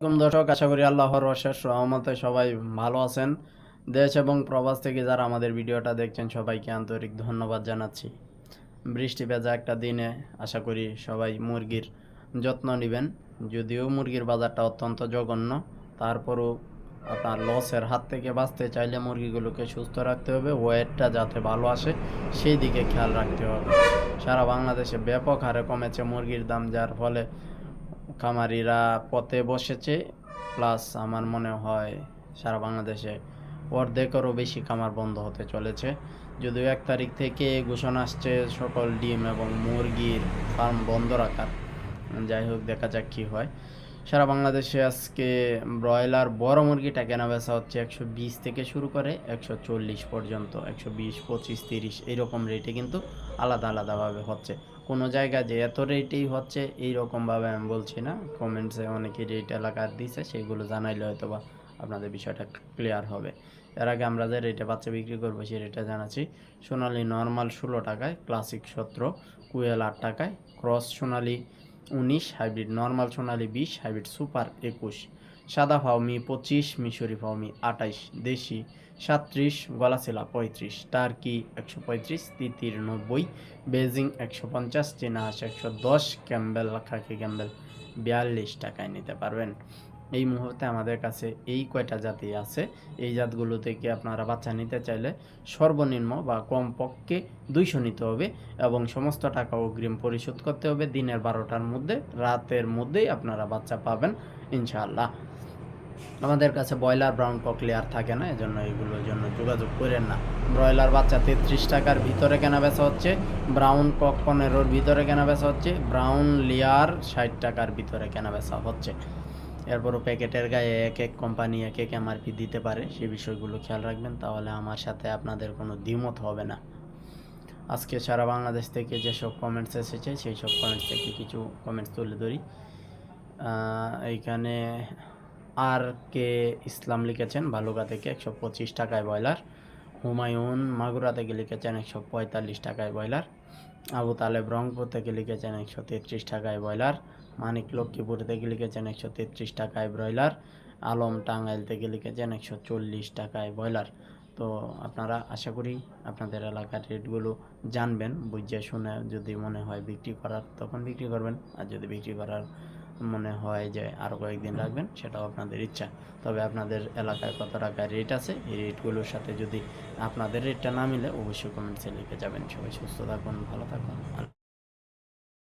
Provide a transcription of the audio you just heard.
আসসালামু দর্শক, আশা করি আল্লাহর অশেষ রহমতে সবাই ভালো আছেন। দেশ এবং প্রবাস থেকে যারা আমাদের ভিডিওটা দেখছেন, সবাইকে আন্তরিক ধন্যবাদ জানাচ্ছি। বৃষ্টি ভেজা একটা দিনে আশা করি সবাই মুরগির যত্ন নেবেন। যদিও মুরগির বাজারটা অত্যন্ত জঘন্য, তারপরও আপনার লসের হাত থেকে বাঁচতে চাইলে মুরগিগুলোকে সুস্থ রাখতে হবে, ওয়েটটা যাতে ভালো আসে, সেই দিকে খেয়াল রাখতে হবে। সারা বাংলাদেশে ব্যাপক হারে কমেছে মুরগির দাম, যার ফলে খামারিরা পথে বসেছে, প্লাস আমার মনে হয় সারা বাংলাদেশে অর্ধেকেরও বেশি খামার বন্ধ হতে চলেছে। যদিও এক তারিখ থেকে ঘোষণা আসছে সকল ডিম এবং মুরগির ফার্ম বন্ধ রাখার। যাই হোক, দেখা যাক কী হয়। সারা বাংলাদেশে আজকে ব্রয়লার বড় মুরগিটা কেনা বেচা হচ্ছে একশো বিশ থেকে শুরু করে একশো চল্লিশ পর্যন্ত, একশো বিশ, পঁচিশ, তিরিশ এইরকম রেটে কিন্তু আলাদা আলাদাভাবে হচ্ছে। কোনো জায়গায় যে এত রেটেই হচ্ছে এই রকমভাবে আমি বলছি না। কমেন্টসে অনেকে রেট এলাকার দিছে, সেগুলো জানাইলে হয়তো বা আপনাদের বিষয়টা ক্লিয়ার হবে। এর আগে আমরা যে রেটে বাচ্চা বিক্রি করব, সেই রেটে জানাচ্ছি। সোনালি নর্মাল ষোলো টাকায় ক্লাসিক সতেরো, কুয়েল আট টাকায় ক্রস সোনালি উনিশ হাইব্রিড নর্মাল সোনালি বিশ হাইব্রিড সুপার একুশ, সাদা ফাউমি পঁচিশ মিশরি ফাউমি আটাইশ দেশি সাত্রিশ গলাছিলা পঁয়ত্রিশ, টার্কি একশো পঁয়ত্রিশ, তিতির নব্বই, বেজিং একশো পঞ্চাশ চীনা হাঁস একশো দশ, ক্যাম্বেল, খাকি ক্যাম্বেল বিয়াল্লিশ টাকায় নিতে পারবেন। এই মুহূর্তে আমাদের কাছে এই কয়টা জাতি আছে? এই জাতগুলো থেকে আপনারা বাচ্চা নিতে চাইলে সর্বনিম্ন বা কমপক্ষে দুইশো নিতে হবে এবং সমস্ত টাকা অগ্রিম পরিশোধ করতে হবে। দিনের বারোটার মধ্যে, রাতের মধ্যেই আপনারা বাচ্চা পাবেন, ইনশাআল্লাহ। আমাদের কাছে ব্রয়লার ব্রাউন ককলিয়ার থাকে না, এজন্য এগুলোর জন্য যোগাযোগ করেন না। ব্রয়লার বাচ্চা তেত্রিশ টাকার ভিতরে কেনা বেচা হচ্ছে ব্রাউন কক পনেরোর ভিতরে কেনা বেচা হচ্ছে ব্রাউন লেয়ার ষাট টাকার ভিতরে কেনা বেচা হচ্ছে। এরপরও প্যাকেটের গায়ে এক এক কোম্পানি এক এক এমআরপি দিতে পারে সেই বিষয়গুলো খেয়াল রাখবেন, তাহলে আমার সাথে আপনাদের কোনো দ্বিমত হবে না। আজকে সারা বাংলাদেশ থেকে যেসব কমেন্টস এসেছে, সেই সব কমেন্টস থেকে কিছু কমেন্টস তুলে ধরি। এইখানে আর কে ইসলাম লিখেছেন ভালুকা থেকে একশো পঁচিশ টাকায় ব্রয়লার। হুমায়ুন মাগুরা থেকে লিখেছেন একশো পঁয়তাল্লিশ টাকায় ব্রয়লার। আবু তালেব রংপুর থেকে লিখেছেন একশো তেত্রিশ টাকায় ব্রয়লার। মানিক লক্ষ্মীপুর থেকে লিখেছেন একশো তেত্রিশ টাকায় ব্রয়লার। আলম টাঙ্গাইল থেকে লিখেছেন একশো চল্লিশ টাকায় ব্রয়লার। তো আপনারা আশা করি আপনাদের এলাকার রেটগুলো জানবেন, বুঝে শুনে যদি মনে হয় বিক্রি করার, তখন বিক্রি করবেন। আর যদি বিক্রি করার মনে হয় যে আরও কয়েকদিন রাখবেন, সেটাও আপনাদের ইচ্ছা। তবে আপনাদের এলাকায় কত টাকা রেট আছে, এই রেটগুলোর সাথে যদি আপনাদের রেটটা না মিলে, অবশ্যই কমেন্টসে লিখে যাবেন। সবাই সুস্থ থাকুন, ভালো থাকুন।